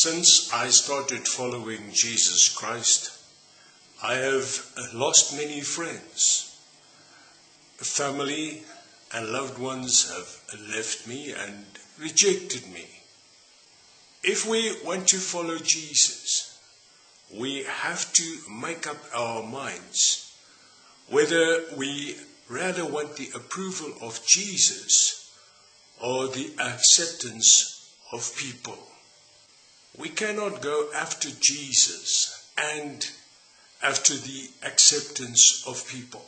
Since I started following Jesus Christ, I have uh, lost many friends. Family and loved ones have left me and rejected me. If we want to follow Jesus, we have to make up our minds whether we rather want the approval of Jesus or the acceptance of people. We cannot go after Jesus and after the acceptance of people.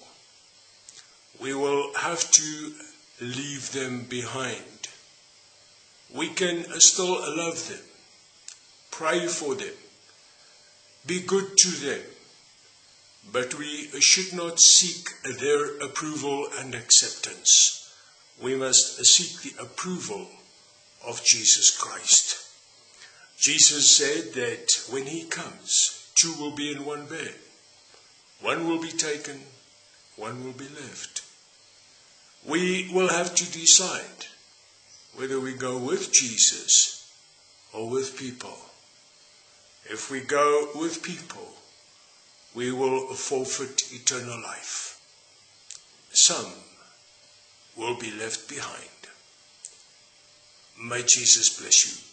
We will have to leave them behind. We can still love them, pray for them, be good to them, but we should not seek their approval and acceptance. We must seek the approval of Jesus Christ. Jesus said that when he comes, two will be in one bed. One will be taken, one will be left. We will have to decide whether we go with Jesus or with people. If we go with people, we will forfeit eternal life. Some will be left behind. May Jesus bless you.